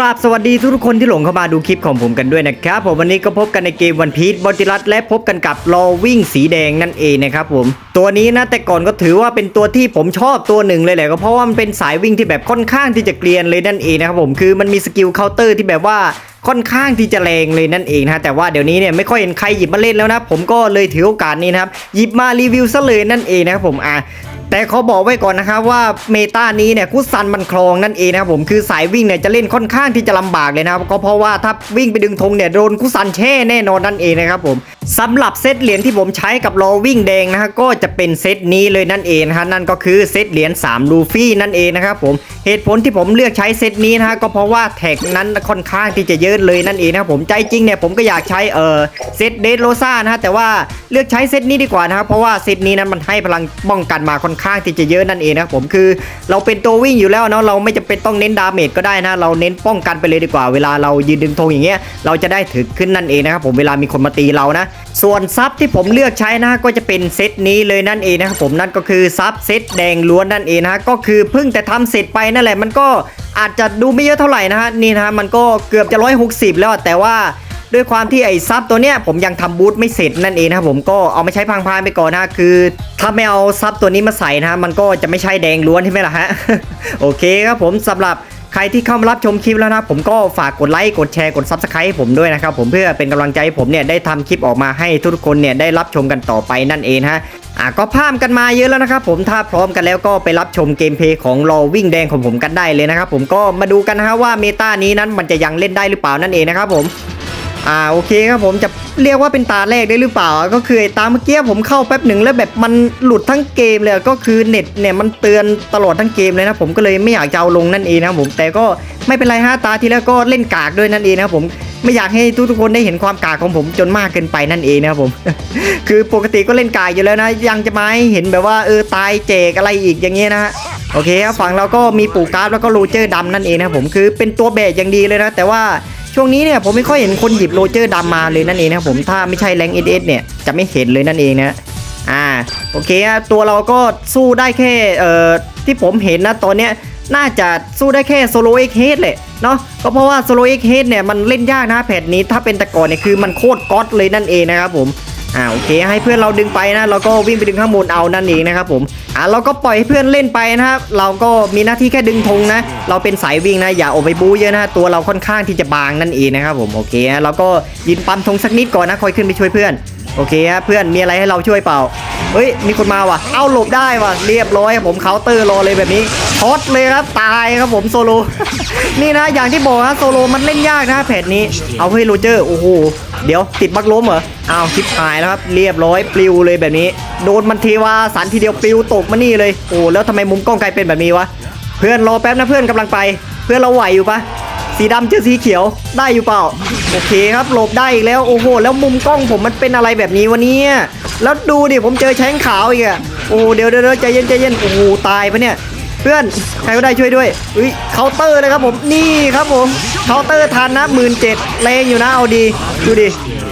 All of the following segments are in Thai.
กราบสวัสดีทุกคนที่หลงเข้ามาดูคลิปของผมกันด้วยนะครับผมวันนี้ก็พบกันในเกมวันพี e บอติรัสและพบกันกับรอวิ่งสีแดงนั่นเองนะครับผมตัวนี้นะแต่ก่อนก็ถือว่าเป็นตัวที่ผมชอบตัวหนึ่งเลยแหละก็เพราะว่ามันเป็นสายวิ่งที่แบบค่อนข้างที่จะเกรียนเลยนั่นเองนะครับผมคือมันมีสกิลเคาน์เตอร์ที่แบบว่าค่อนข้างที่จะแรงเลยนั่นเองนะแต่ว่าเดี๋ยวนี้เนี่ยไม่ค่อยเห็นใครหยิบมาเล่นแล้วนะผมก็เลยถือโอกาสนี้นะครับหยิบมารีวิวซะเลยนั่นเองนะครับผมอะ แต่เขาบอกไว้ก่อนนะครับว่าเมตานี้เนี่ยคุซันมันคลองนั่นเองนะครับผมคือสายวิ่งเนี่ยจะเล่นค่อนข้างที่จะลำบากเลยนะครับก็เพราะว่าถ้าวิ่งไปดึงธงเนี่ยโดนคุซันแช่แน่นอนนั่นเองนะครับผมสำหรับเซตเหรียญที่ผมใช้กับรอวิ่งแดงนะฮะก็จะเป็นเซตนี้เลยนั่นเองนะฮะนั่นก็คือเซตเหรียญ3ลูฟี่นั่นเองนะครับผมเหตุผลที่ผมเลือกใช้เซตนี้นะฮะก็เพราะว่าแท็กนั้นค่อนข้างที่จะเยอะเลยนั่นเองนะครับผมใจจริงเนี่ยผมก็อยากใช้เออเซตเดดโรซ่านะฮะแต่ว่าเลือกใช้เซตนี้ดีกว่านะครับเพราะว่าเซตนี้นั้นมันให้พลังป้องกันมาค่อนข้างที่จะเยอะนั่นเองนะครับผมคือเราเป็นตัววิ่งอยู่แล้วเนาะเราไม่จำเป็นต้องเน้นดาเมจก็ได้นะเราเน้นป้องกันไปเลยดีกว่าเวลาเรายืนดึงธงอย่างเงี้ยเราจะได้ถึกขึ้นนั่นเองนะครับผมเวลามีคนมาตีเรานะ ส่วนซับที่ผมเลือกใช้นะก็จะเป็นเซตนี้เลยนั่นเองนะครับผมนั่นก็คือซับเซตแดงล้วนนั่นเองนะก็คือเพิ่งแต่ทำเสร็จไปนั่นแหละมันก็อาจจะดูไม่เยอะเท่าไหร่นะฮะนี่นะฮะมันก็เกือบจะ 160 แล้วแต่ว่า ด้วยความที่ไอ้ซับตัวเนี้ยผมยังทำบูทไม่เสร็จนั่นเองนะครับผมก็เอามาใช้พังๆไปก่อนนะคือ ถ้าไม่เอาซับตัวนี้มาใส่นะมันก็จะไม่ใช่แดงล้วนใช่ไหมล่ะฮะโอเคครับผมสำหรับใครที่เข้ามารับชมคลิปแล้วนะผมก็ฝากกดไลค์กดแชร์กดซับสไครต์ให้ผมด้วยนะครับผมเพื่อเป็นกำลังใจให้ผมเนี่ยได้ทำคลิปออกมาให้ทุกคนเนี่ยได้รับชมกันต่อไปนั่นเองฮะอะก็พามกันมาเยอะแล้วนะครับผมถ้าพร้อมกันแล้วก็ไปรับชมเกมเพลย์ของรอวิ่งแดงของผมกันได้เลยนะครับผมก็มาดูกันนะฮะว่าเมตานี้นั้นมันจะยังเล่นได้หรือเปล่านั่นเองนะครับผม อ่าโอเคครับผมจะเรียกว่าเป็นตาแรกได้หรือเปล่า ก็คือตาเมื่อกี้ผมเข้าแป๊บหนึ่งแล้วแบบมันหลุดทั้งเกมเลยก็คือเน็ตเนี่ยมันเตือนตลอดทั้งเกมเลยนะผมก็เลยไม่อยากจะเอาลงนั่นเองนะผมแต่ก็ไม่เป็นไรฮะตาที่แล้วก็เล่นกากด้วยนั่นเองนะผมไม่อยากให้ทุกๆคนได้เห็นความกากของผมจนมากเกินไปนั่นเองนะครับผม คือปกติก็เล่นกากอยู่แล้วนะ ยังจะมาเห็นแบบว่าเออตายเจกอะไรอีกอย่างเงี้ยนะฮะโอเคครับฝั่งเราก็มีปูกราฟแล้วก็โรเจอร์ดำนั่นเองนะผมคือเป็นตัวแบกอย่างดีเลยนะแต่ว่า ช่วงนี้เนี่ยผมไม่ค่อยเห็นคนหยิบโรเจอร์ดำมาเลยนั่นเองนะครับผมถ้าไม่ใช่แรงเอเอสเนี่ยจะไม่เห็นเลยนั่นเองนะอ่าโอเคอะตัวเราก็สู้ได้แค่เอ่อที่ผมเห็นนะตอนเนี้ยน่าจะสู้ได้แค่โซโลเอ็กเฮดเลยเนาะก็เพราะว่าโซโลเอ็กเฮดเนี่ยมันเล่นยากนะแผ่นี้ถ้าเป็นแต่ก่อนเนี่ยคือมันโคตรก๊อตเลยนั่นเองนะครับผม อ่าโอเคให้เพื่อนเราดึงไปนะเราก็วิ่งไปดึงข้างบนเอานั่นเองนะครับผมอ่าเราก็ปล่อยให้เพื่อนเล่นไปนะครับเราก็มีหน้าที่แค่ดึงธงนะ เราเป็นสายวิ่งนะอย่าออกไปบู๊เยอะนะตัวเราค่อนข้างที่จะบางนั่นเองนะครับผมโอเคเราก็ยืนปั๊มธงสักนิดก่อนนะคอยขึ้นไปช่วยเพื่อน โอเคฮะเพื่อนมีอะไรให้เราช่วยเปล่า เฮ้ยมีคนมาว่ะ เอาหลบได้ว่ะเรียบร้อยครับผมเคาน์เตอร์รอเลยแบบนี้ช็อตเลยครับตายครับผมโซโล นี่นะอย่างที่บอกนะโซโลมันเล่นยากนะแผนนี้ เอาเฮ้โรเจอร์โอ้โหเดี๋ยวติดบักล้มเหรออ้าวชิปหายแล้วครับเรียบร้อยปลิวเลยแบบนี้ โดนมันเทวาสันทีเดียวปลิวตกมานี่เลยโอ้แล้วทำไมมุมกล้องไกลเป็นแบบนี้วะเพื่อนรอแป๊บนะเพื่อนกำลังไป เพื่อนเราไหวอยู่ปะ สีดำเจอสีเขียวได้อยู่เปล่า โอเคครับหลบได้อีกแล้วโอ้โห แล้วมุมกล้องผมมันเป็นอะไรแบบนี้วะเนี่ยแล้วดูดิผมเจอแช้งขาวอีกอะโอ้เดี๋ยวเดี๋ยวใจเย็นใจเย็นโอ้โหตายปะเนี่ยเพื่อนใครก็ได้ช่วยด้วยอุ้ยเคาน์เตอร์เลยครับผมนี่ครับผมเคาน์เตอร์ทันนะหมื่นเจ็ดแรงอยู่นะเอาดีดูดิ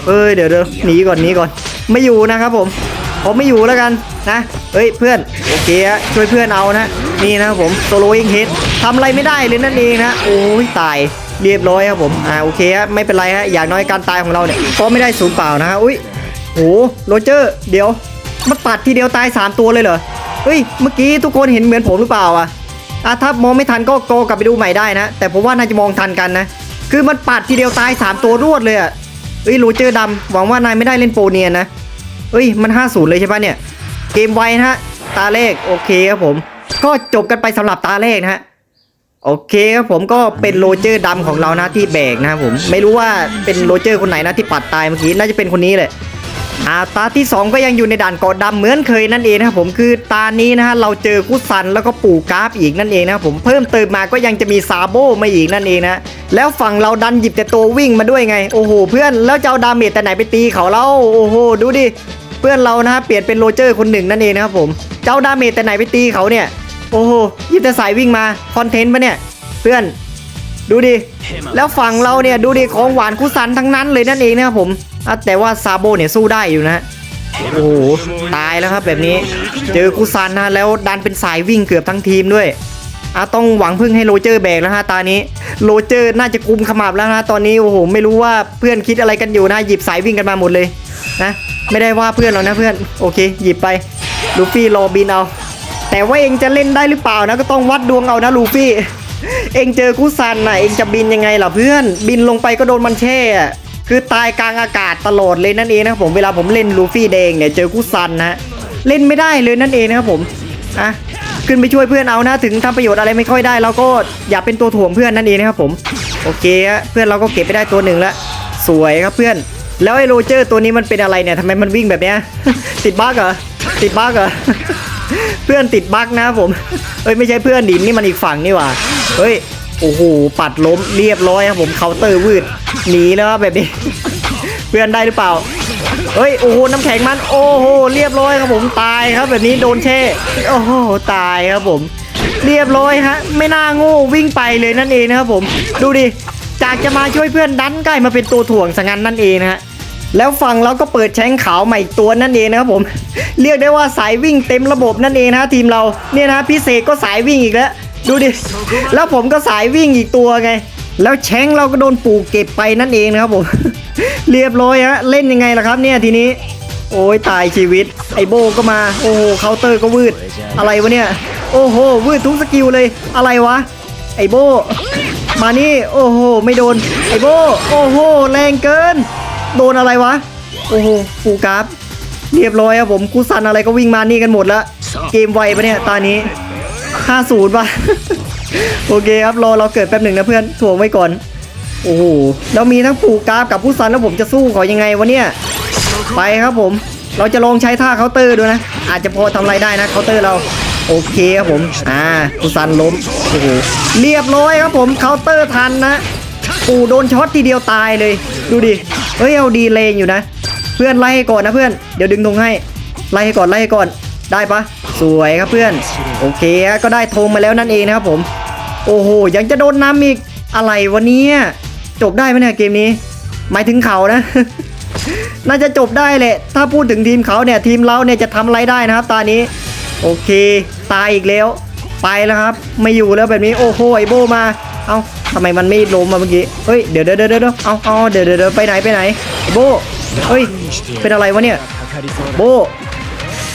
เอ้ยเดี๋ยวเดี๋ยวหนีก่อนหนีก่อน ไม่อยู่นะครับผมผมไม่อยู่แล้วกันนะ เฮ้ยเพื่อนโอเคฮะช่วยเพื่อนเอานะนี่นะครับผมโซโลเองเฮดทำอะไรไม่ได้เลยนั่นเองนะโอ้ยตายเรียบร้อยครับผมอ่าโอเคฮะไม่เป็นไรฮะอย่างน้อยการตายของเราเนี่ยก็ไม่ได้สูญเปล่านะฮะอุ้ยโหโรเจอร์เดี๋ยวมันปัดทีเดียวตาย 3 ตัวเลยเหรอเฮ้ยเมื่อกี้ทุกคนเห็นเหมือนผมหรือเปล่าอะอะถ้ามองไม่ทันก็โกกลับไปดูใหม่ได้นะ แต่ผมว่าน่าจะมองทันกันนะ คือมันปัดทีเดียวตาย 3 ตัวรวดเลยอะเฮ้ยโรเจอร์ดำหวังว่านายไม่ได้เล่นโปรเนียนนะเอ้ยมัน 50 เลยใช่ปะเนี่ย เกมไวนะฮะ ตาเลขโอเคครับผม ก็จบกันไปสำหรับตาเลขนะฮะ โอเคครับผมก็เป็นโรเจอร์ดำของเรานะที่แบกนะครับผม ไม่รู้ว่าเป็นโรเจอร์คนไหนนะที่ปัดตายเมื่อกี้ น่าจะเป็นคนนี้แหละอ่าตาที่ 2 ก็ยังอยู่ในด่านเกาะดำเหมือนเคยนั่นเองนะครับผมคือตานี้นะฮะเราเจอกุซันแล้วก็ปู่กราฟอีกนั่นเองนะครับผมเพิ่มเติมมาก็ยังจะมีซาโบมาอีกนั่นเองนะแล้วฝั่งเราดันหยิบแต่ตัววิ่งมาด้วยไง โอ้โหเพื่อนแล้วจะเอาดาเมจแต่ไหนไปตีเขาเล่าโอ้โหดูดิ พื่อนเรานะฮะเปลี่ยนเป็นโรเจอร์คนหนึ่งนั่นเองนะครับผม เจ้าดาเมจแต่ไหนไปตีเขาเนี่ย โอ้โหยิบแต่สายวิ่งมาคอนเทนต์ปะเนี่ย เพื่อนดูดิ แล้วฝั่งเราเนี่ยดูดิของหวานคุซันทั้งนั้นเลยนั่นเองนะครับผมแต่ว่าซาโบเนี่ยสู้ได้อยู่นะโอ้โหตายแล้วครับแบบนี้ เจอคุซันนะแล้วดันเป็นสายวิ่งเกือบทั้งทีมด้วยอะต้องหวังพึ่งให้โรเจอร์แบกแล้วฮะตานี้โรเจอร์น่าจะกุมขมับแล้วนะตอนนี้โอ้โหไม่รู้ว่าเพื่อนคิดอะไรกันอยู่นะหยิบสายวิ่งกันมาหมดเลยนะ ไม่ได้ว่าเพื่อนหรอกนะเพื่อน โอเค หยิบไป ลูฟี่รอบินเอา แต่ว่าเองจะเล่นได้หรือเปล่านะ ก็ต้องวัดดวงเอานะลูฟี่ เองเจอคุซันนะเองจะบินยังไงล่ะเพื่อน บินลงไปก็โดนมันแช่อะคือตายกลางอากาศตลอดเลยนั่นเองนะครับผมเวลาผมเล่นลูฟี่แดงเนี่ยเจอคุซันนะเล่นไม่ได้เลยนั่นเองนะครับผมอะขึ้นไปช่วยเพื่อนเอานะถึงทำประโยชน์อะไรไม่ค่อยได้เราก็อย่าเป็นตัวถ่วงเพื่อนนั่นเองนะครับผม โอเคฮะเพื่อนเราก็เก็บไปได้ตัวหนึ่งแล้วสวยครับเพื่อน แล้วไอ้โรเจอร์ตัวนี้มันเป็นอะไรเนี่ยทำไมมันวิ่งแบบเนี้ย ติดบั๊กเหรอ ติดบั๊กเหรอ เพื่อนติดบั๊กนะผม เอ้ยไม่ใช่เพื่อนดินนี่มันอีกฝั่งนี่หว่า เฮ้ย โอ้โห ปัดล้มเรียบร้อยครับผมเคาน์เตอร์วืด หนีแล้วแบบนี้ เพื่อนได้หรือเปล่า เฮ้ย โอ้โห น้ำแข็งมัน โอ้โห เรียบร้อยครับผม ตายครับแบบนี้โดนแช่ โอ้โห ตายครับผม เรียบร้อยฮะ ไม่น่าโง่วิ่งไปเลยนั่นเองนะครับผม ดูดิากจะมาช่วยเพื่อนดันใกล้มาเป็นตัวถ่วงสังงันนั่นเองนะฮะแล้วฝั่งเราก็เปิดแชงขาวใหม่ตัวนั่นเองนะครับผม เรียกได้ว่าสายวิ่งเต็มระบบนั่นเองนะทีมเราเนี่ยนะพิเศษก็สายวิ่งอีกแล้ว ดูดิ แล้วผมก็สายวิ่งอีกตัวไง แล้วแชงเราก็โดนปูเก็บไปนั่นเองนะครับผม เรียบร้อยฮะเล่นยังไงล่ะครับเนี่ยทีนี้ โอ้ยตายชีวิต ไอโบก็มา โอ้โหเคาน์เตอร์ก็วืด อะไรวะเนี่ย โอ้โหวืดทุกสกิลเลย อะไรวะ ไอโบ มานี่ โอ้โห ไม่โดน ไอโบ โอ้โห แรงเกิน โดนอะไรวะ โอ้โหฟูกราฟเรียบร้อยครับผมกูซันอะไรก็วิ่งมานี่กันหมดแล้วเกมไวปะเนี่ยตอนนี้ 50ป่ะ โอเคครับรอเราเกิดแป๊บหนึ่งนะเพื่อนถ่วงไว้ก่อน โอ้โหแล้วมีทั้งปูกราฟกับผู้ซันแล้วผมจะสู้เขายังไงวะเนี่ย ไปครับผม เราจะลองใช้ท่าเคาน์เตอร์ดูนะ อาจจะพอทำอะไรได้นะเคาน์เตอร์เรา โอเคครับผม อ่าผู้ซันล้ม โอ้โห เรียบร้อยครับผม เคาน์เตอร์ทันนะปู่โดนช็อตทีเดียวตายเลย ดูดิ เฮ้ย เอาดีเลงอยู่นะ เพื่อนไล่ให้ก่อนนะเพื่อน เดี๋ยวดึงธงให้ ไล่ให้ก่อน ไล่ให้ก่อน ได้ปะ สวยครับเพื่อน โอเคก็ได้ธงมาแล้วนั่นเองนะครับผม โอ้โห ยังจะโดนน้ำอีก อะไรวะเนี่ยจบได้ไหมเนี่ยเกมนี้ หมายถึงเขานะ น่าจะจบได้แหละ ถ้าพูดถึงทีมเขาเนี่ย ทีมเราเนี่ยจะทำอะไรได้นะครับตอนนี้ โอเค ตายอีกแล้ว ไปแล้วครับ ไม่อยู่แล้วแบบนี้โอ้โหไอโบมา เอ้าทำไมมันไม่ล้มมาเมื่อกี้เฮ้ยเดี๋ยวเดี๋ยวเดี๋ยวเดี๋ยวเอาเอาเดี๋ยวเดี๋ยวไปไหนไปไหนโบเฮ้ยเป็นอะไรวะเนี่ยโบ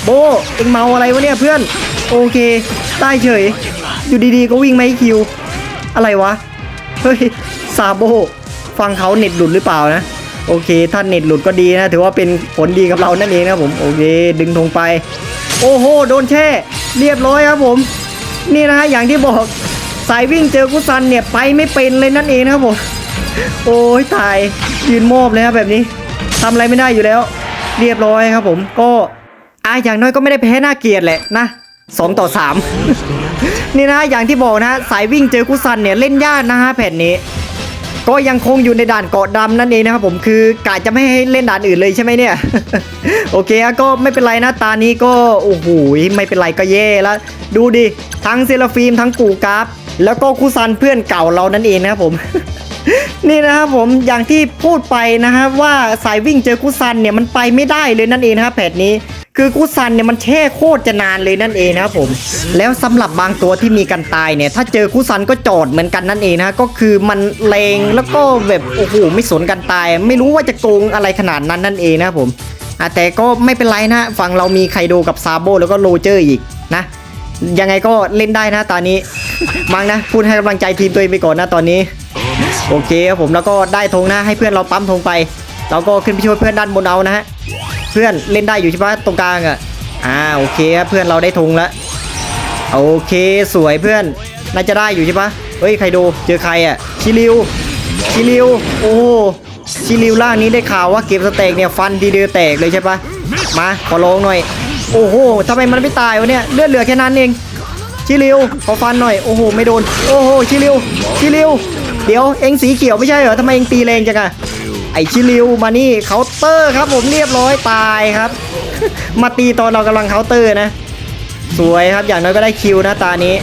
โบเอ็งเมาอะไรวะเนี่ยเพื่อนโอเคได้เฉย อยู่ดีๆก็วิ่งไมาให้คิว อะไรวะเฮ้ยซาโบฟังเขาเน็ตหลุดหรือเปล่านะโอเค ถ้าเน็ตหลุดก็ดีนะ ถือว่าเป็นผลดีกับเรานั่นเองนะครับผม โอเค ดึงธงไป โอ้โห โดนแช่ เรียบร้อยครับผม นี่นะฮะอย่างที่บอกสายวิ่งเจอกุซันเนี่ยไปไม่เป็นเลยนั่นเองนะครับผม โอ้ยตายยืนมอบเลยครับแบบนี้ทำอะไรไม่ได้อยู่แล้ว เรียบร้อยครับผม ก็อะอย่างน้อยก็ไม่ได้แพ้หน่าเกียดแหละนะสองต่อสามนี่นะอย่างที่บอกนะสายวิ่งเจอกุซันเนี่ยเล่นยากนะฮะแผ่นนี้ ก็ยังคงอยู่ในด่านเกาะดำนั่นเองนะครับผมคือกะจะไม่ให้เล่นด่านอื่นเลยใช่ไหมเนี่ย โอเคก็ไม่เป็นไรนะตานี้ก็โอ้โหไม่เป็นไรก็แย่แล้ว ดูดิทั้งเซราฟิล์มทั้งกูกราฟแล้วก็คูซันเพื่อนเก่าเรานั่นเองนะครับผม นี่นะครับผมอย่างที่พูดไปนะครับว่าสายวิ่งเจอกุซันเนี่ยมันไปไม่ได้เลยนั่นเองนะครับแผดนี้คือกุซันเนี่ยมันแช่โคตรจะนานเลยนั่นเองนะครับผม แล้วสำหรับบางตัวที่มีกันตายเนี่ย ถ้าเจอกุซันก็จอดเหมือนกันนั่นเองนะก็คือมันเลงแล้วก็แบบโอ้โหไม่สนกันตาย ไม่รู้ว่าจะโกงอะไรขนาดนั้นนั่นเองนะครับผมแต่ก็ไม่เป็นไรนะฝั่งเรามีไคโดกับซาโบแล้วก็โรเจอร์อีกนะยังไงก็เล่นได้นะตอนนี้ มังนะพูดให้กำลังใจทีมตัวเองไปก่อนนะตอนนี้ โอเคครับผมแล้วก็ได้ธงนะให้เพื่อนเราปั๊มธงไป เราก็ขึ้นไปช่วยเพื่อนด้านบนเอานะฮะเพื่อนเล่นได้อยู่ใช่ปะตรงกลางอะอ่าโอเคครับเพื่อนเราได้ธงแล้วโอเคสวยเพื่อนน่าจะได้อยู่ใช่ปะเฮ้ยใครดูเจอใครอะชิลิวชิลิวโอ้ชิลิวล่างนี้ได้ข่าวว่าเก็บสเต็กเนี่ยฟันทีเดียวแตกเลยใช่ปะมาขอลองหน่อยโอ้โหทำไมมันไม่ตายวะเนี่ยเลือดเหลือแค่นั้นเองชิลิวขอฟันหน่อยโอ้โหไม่โดนโอ้โหชิลิวชิลิว เดี๋ยวเอ็งสีเขียวไม่ใช่เหรอทำไมเอ็งตีแรงจังอะไอชิลิวมานี่เคาน์เตอร์ครับ ผมเรียบร้อยตายครับ มาตีตอนเรากำลังเคาน์เตอร์นะ สวยครับอย่างน้อยก็ได้คิวนะตานี้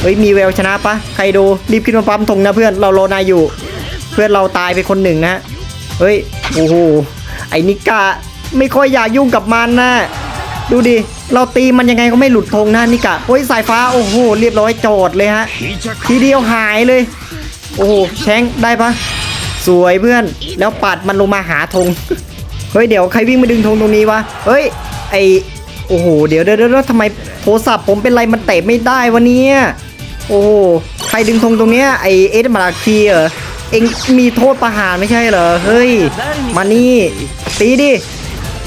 เฮ้ยมีแววชนะปะใครดูรีบขึ้นมาปั๊มธงนะเพื่อนเรารอนายอยู่ เพื่อนเราตายไปคนหนึ่งนะเฮ้ยโอ้โหไอนิกาไม่ค่อยอยากยุ่งกับมันนะดูดิ เราตีมันยังไงก็ไม่หลุดธงนะนี่กะโอ้ยสายฟ้าโอ้โหเรียบร้อยจอดเลยฮะ ทีเดียวหายเลย โอ้โหแชงได้ปะสวยเพื่อน แล้วปัดมันลงมาหาธงเฮ้ยเดี๋ยวใครวิ่งมาดึงธงตรงนี้วะเฮ้ยไอโอ้โหเดี๋ยวเดี๋ยวเดี๋ยวทำไมโทรศัพท์ผมเป็นไรมันเตะไม่ได้วะเนี่ยโอ้โหใครดึงธงตรงเนี้ยไอเอสมาราคีเหรอเอ็งมีโทษประหารไม่ใช่เหรอเฮ้ยมานี่ตีดิ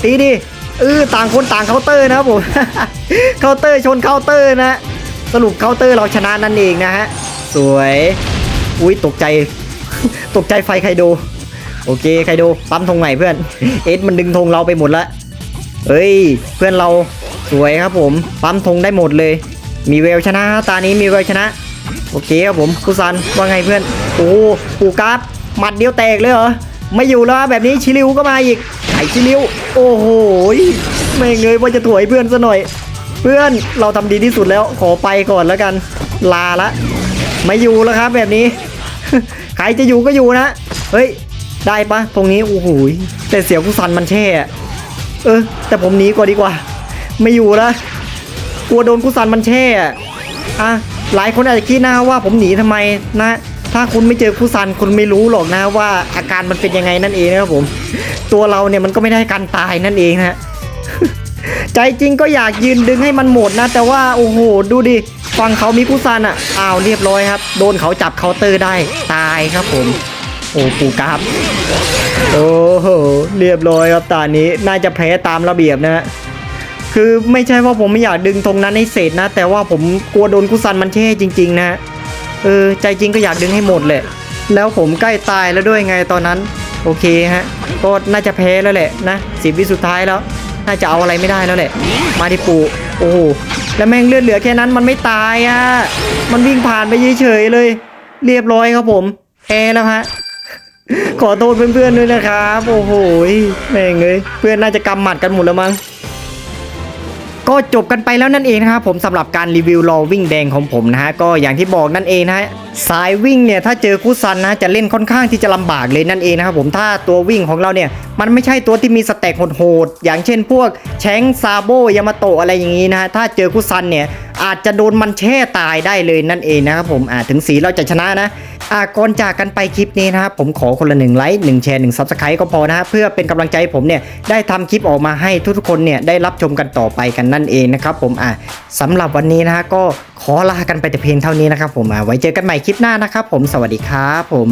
ตีดิเออต่างคนต่างเคาน์เตอร์นะครับผมเคาน์เตอร์ชนเคาน์เตอร์นะ สรุปเคาน์เตอร์เราชนะนั่นเองนะฮะสวย อุ้ยตกใจ ตกใจไฟไคโด โอเคไคโดปั๊มธงใหม่เพื่อน เอสมันดึงธงเราไปหมดละเฮ้ย เพื่อนเราสวยครับผม ปั๊มธงได้หมดเลย มีเวลชนะ ตานี้มีเวลชนะ โอเคครับผมคุซันว่าไงเพื่อน โอ้ปูการ์ดหมัดเดียวแตกเลยเหรอ ไม่อยู่แล้วแบบนี้ชิลิวก็มาอีกไอชิลิว โอ้โหไม่เงยว่าจะถวยเพื่อนซะหน่อย เพื่อนเราทำดีที่สุดแล้วขอไปก่อนแล้วกัน ลาละ ไม่อยู่แล้วครับแบบนี้ ใครจะอยู่ก็อยู่นะ เฮ้ย ได้ปะตรงนี้โอ้โหยแต่เสียวกุซันมันแช่ เออ แต่ผมหนีก่อนดีกว่า ไม่อยู่ล้วกลัวโดนกุซันมันแช่อะอะหลายคนอาจจะคิดนะว่าผมหนีทำไมนะ ถ้าคุณไม่เจอกุซันคุณไม่รู้หรอกนะว่าอาการมันเป็นยังไงนั่นเองนะครับผม ตัวเราเนี่ยมันก็ไม่ได้การตายนั่นเองนะใจจริงก็อยากยืนดึงให้มันหมดนะ แต่ว่าโอ้โหดูดิ ฝั่งเขามีกุซันอะอ้าวเรียบร้อยครับ โดนเขาจับเคาน์เตอร์ได้ตายครับผม โอ้ปูกราบโอ้โหเรียบร้อยครับตอนนี้น่าจะแพ้ตามระเบียบนะฮะคือไม่ใช่ว่าผมไม่อยากดึงตรงนั้นให้เสร็จนะ แต่ว่าผมกลัวโดนกุซันมันแช่จริง ๆ นะเออใจจริงก็อยากดึงให้หมดแหละ แล้วผมใกล้ตายแล้วด้วยไงตอนนั้น โอเคฮะก็น่าจะแพ้แล้วแหละนะสิบวิสุดท้ายแล้ว น่าจะเอาอะไรไม่ได้แล้วแหละ มาดิปูโอ้ แล้วแม่งเลือดเหลือแค่นั้นมันไม่ตายอะ มันวิ่งผ่านไปเฉยๆเลย เรียบร้อยครับผมแพ้แล้วฮะ ขอโทษเพื่อนๆด้วยนะครับ โอ้โหแม่งเลยเพื่อนน่าจะกำหมัดกันหมดแล้วมั้ง ก็จบกันไปแล้วนั่นเองนะครับผมสำหรับการรีวิวรอวิ่งแดงของผมนะฮะก็อย่างที่บอกนั่นเองนะฮะสายวิ่งเนี่ยถ้าเจอคุซันนะจะเล่นค่อนข้างที่จะลำบากเลยนั่นเองนะครับผมถ้าตัววิ่งของเราเนี่ยมันไม่ใช่ตัวที่มีสแต็กโหดๆอย่างเช่นพวกแชงซาโบยามาโตะอะไรอย่างนี้นะฮะถ้าเจอคุซันเนี่ยอาจจะโดนมันแช่ตายได้เลยนั่นเองนะครับผมอ่าถึงสีเราจะชนะนะ อ่าก่อนจากกันไปคลิปนี้นะครับผมขอคนละหนึ่งไลค์หนึ่งแชร์หนึ่งซับสไครต์ก็พอนะฮะเพื่อเป็นกำลังใจผมเนี่ยได้ทำคลิปออกมาให้ทุกๆคนเนี่ยได้รับชมกันต่อไปกันนั่นเองนะครับผมอ่าสำหรับวันนี้นะฮะก็ขอลากันไปแต่เพียงเท่านี้นะครับผมอะไว้เจอกันใหม่คลิปหน้านะครับผมสวัสดีครับผม